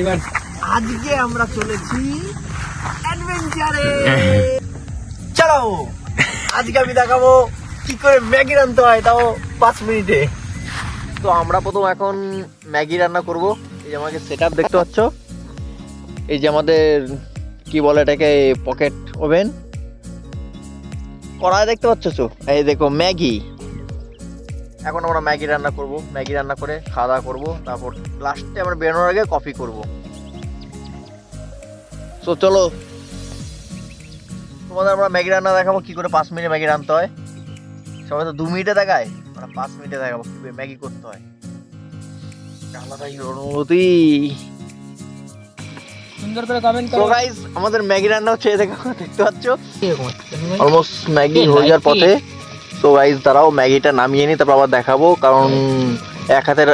এবার আজকে আমরা চলেছি অ্যাডভেঞ্চারে চলো আজকে আমি দেখাবো কি করে ম্যাগি রান্নতে হয় তাও পাঁচ মিনিটে। তো আমরা প্রথম এখন ম্যাগি রান্না করব। এই যে আমাকে সেট দেখতে পাচ্ছ। এই যে আমাদের কি বলে এটাকে পকেট ওভেন কড়াই দেখতে পাচ্ছ তো? এই দেখো ম্যাগি। এখন আমরা ম্যাগি রান্না করব। ম্যাগি রান্না করে খাওয়া দাওয়া করব। তারপর লাস্টে আমরা বেরোনোর আগে কফি করব। তো চলো। তোমাদের আমরা ম্যাগি রান্না দেখাবো কি করে পাঁচ মিনিটে ম্যাগি রান্নতে হয়। সবাই তো দু মিনিটে দেখায় আমরা পাঁচ মিনিটে দেখাবো কীভাবে ম্যাগি করতে হয়। আলাদাই অনুভূতি সুন্দর করে কমেন্ট করো। গাইস আমাদের ম্যাগি রান্না হচ্ছে দেখো দেখতে পাচ্ছ? অলমোস্ট ম্যাগি হয়ে যাওয়ার পথে। তো গাইস দাঁড়াও ম্যাগিটা নামিয়ে নি তারপর আবার দেখাবো কারণ এক হাতের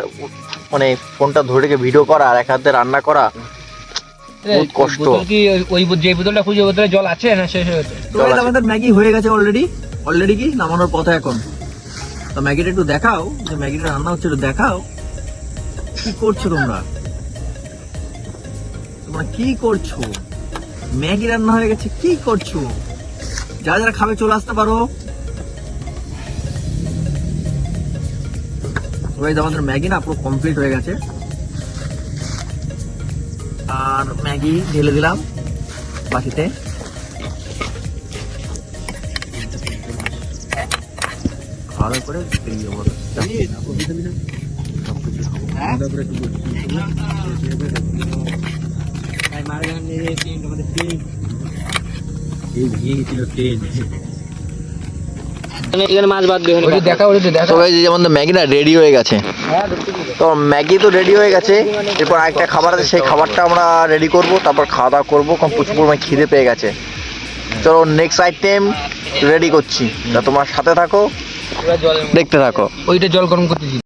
মানে ফোনটা ধরে রেখে ভিডিও করা আর এক হাতে রান্না করা বহুত কষ্ট। কি ওই- ওই যে বোতলটা খুঁজে বোতলে জল আছে না শেষ হয়ে গেছে? তো আমাদের ম্যাগি হয়ে গেছে অলরেডি অলরেডি কি নামানোর পথে এখন। তো ম্যাগিটা একটু দেখাও যে ম্যাগিটা রান্না হচ্ছে একটু দেখাও কি করছ তোমরা? তোমরা কি করছ? ম্যাগি রান্না হয়ে গেছে কি করছ? যারা যারা খাবে চলে আসতে পারো। Guys, আমাদের ম্যাগি না পুরো কমপ্লিট হয়ে গেছে। আর ম্যাগি ঢেলে দিলাম বাটিতে। খাওয়া দাওয়া করে বেরিয়ে যাব। এখানে মাছ বাদ দিয়ে দেখা ওটা দেখা। সবাই যেমন এই ম্যাগিটা রেডি হয়ে গেছে। তো ম্যাগি তো রেডি হয়ে গেছে। এরপর আরেকটা খাবার আছে সেই খাবারটা আমরা রেডি করব তারপর খাওয়া দাওয়া করব কারণ প্রচুর পরিমাণে খিদে পেয়ে গেছে। চলো নেক্সট আইটেম রেডি করছি। তা তোমার সাথে থাকো দেখতে থাকো। ওইটা জল গরম করতেছি।